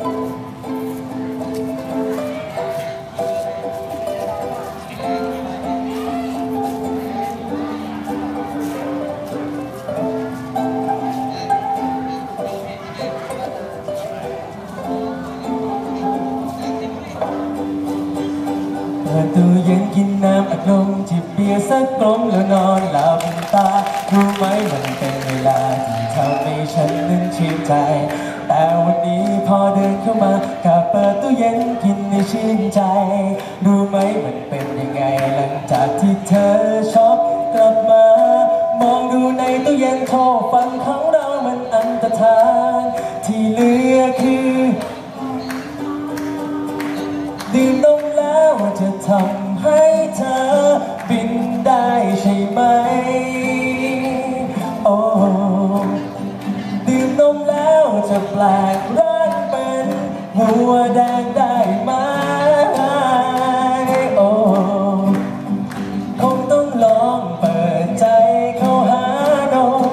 เปิดตู้เย็นกินน้ำอัดลมจิบเบียร์สักกลมแล้วนอนหลับตารู้ไหมมันเป็นเวลาที่ทำให้ฉันนั้นชื่นใจ แต่วันนี้พอเดินเข้ามากับเปิดตู้เย็นกินในชื่นใจ รู้ไหมมันเป็นยังไงหลังจากที่เธอช็อปกลับมา มองดูในตู้เย็นโทอฟันของเรามันอันตรธาน ได้ใช่ไหม โอ้ดื่มนมแล้วจะแปลงร่างเป็นหัวแดงได้ไหม โอ้คงต้องลองเปิดใจเข้าหานม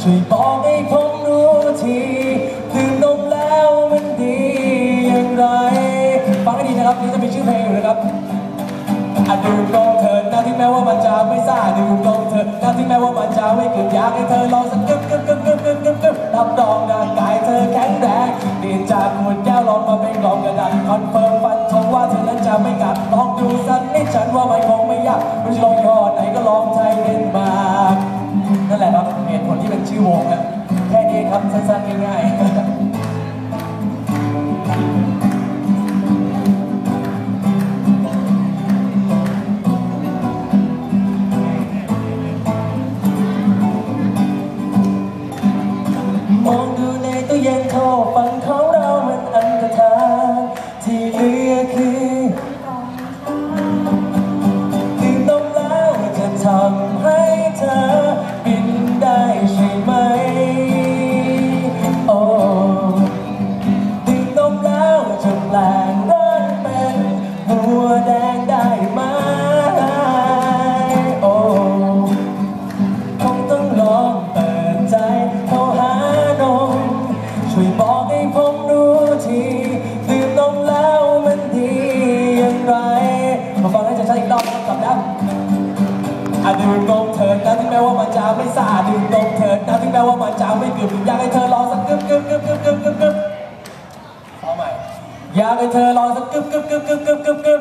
ช่วยบอกให้ผมรู้ทีดื่มนมแล้วมันดีอย่างไร ฟังให้ดีนะครับนี่จะมีชื่อเพลงนะครับ อะดื่มนมเถิดนะที่แม้ว่ามันจะไม่ซ่าดื่มนมเถิดนะที่แม้ว่ามันจะไม่เกิดอยากให้เธอลองสักกึ๊บกึ๊บกึ๊บกึ๊บกึ๊บกึ๊บกึ๊บรับรองร่างกายเธอแข็งแรงเปลี่ยนจากขวดแก้วลองมาเป็นกล่องกระดาษคอนเฟิร์มฟันธงว่าเธอนั้นจะไม่กัดลองดูสักนิดฉันว่ามันคงไม่ยากไม่ใช่ลองยี่ห้อไหนก็ลองไทยเดนมาร์กนั่นแหละครับเหตุผลที่เป็นชื่อวงนะแค่นี้ครับสั้นๆง่ายๆ อบครับกลับแล้วอะดื่มนมเถิดนะถึงแม้ว่ามันจะไม่สะอาดดื่มนมเถิดนะถึงแม้ว่ามันจะไม่กึบอยากให้เธอลองสักกึบกึบกึบกึบกึบกึบกึบเอาใหม่อยากให้เธอลองสักกึบกึบกึบกึบกึบกึบกึบ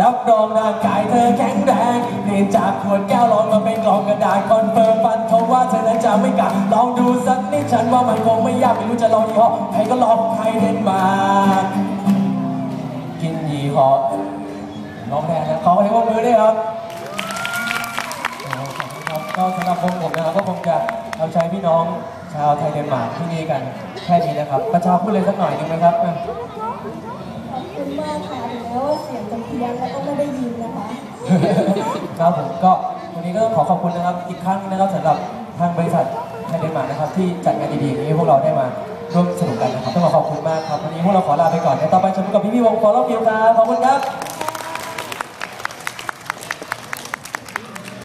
รับรองร่างกายเธอแข็งแรงเปลี่ยนจากขวดแก้วลองมาเป็นกล่องกระดาษคอนเฟิร์มฟันธงว่าเธอนั้นจะไม่กัดลองดูสักนิดฉันว่ามันคงไม่ยากไม่รู้จะลองยี่ห้อใครก็ลองไทยเดนมากินยี่ห้อ น้องแดงนะขอให้พวกมือด้วยครับโอ้ขอบคุณครับก็สำหรับวงผมนะครับก็คงจะเอาใจพี่น้องชาวไทยเดนมาร์กที่นี่กันแค่นี้นะครับประชาพูดเลยสักหน่อยหนึงไหมครับอะขอบคุณมากค่ะถึงแม้ว่าเสียงจะเพี้ยนแล้วก็ไม่ได้ยินนะคะครับผมก็วันนี้ก็ต้องขอขอบคุณนะครับอีกครั้งนะครับสำหรับทางบริษัทไทยเดนมาร์กนะครับที่จัดงานดีๆอย่างนี้ให้พวกเราได้มาร่วมสนุกกันนะครับต้องขอขอบคุณมากครับวันนี้พวกเราขอลาไปก่อนเดี๋ยวต่อไปชมกับพี่ๆวงฟอลล์ฟิวครับขอบคุณครับ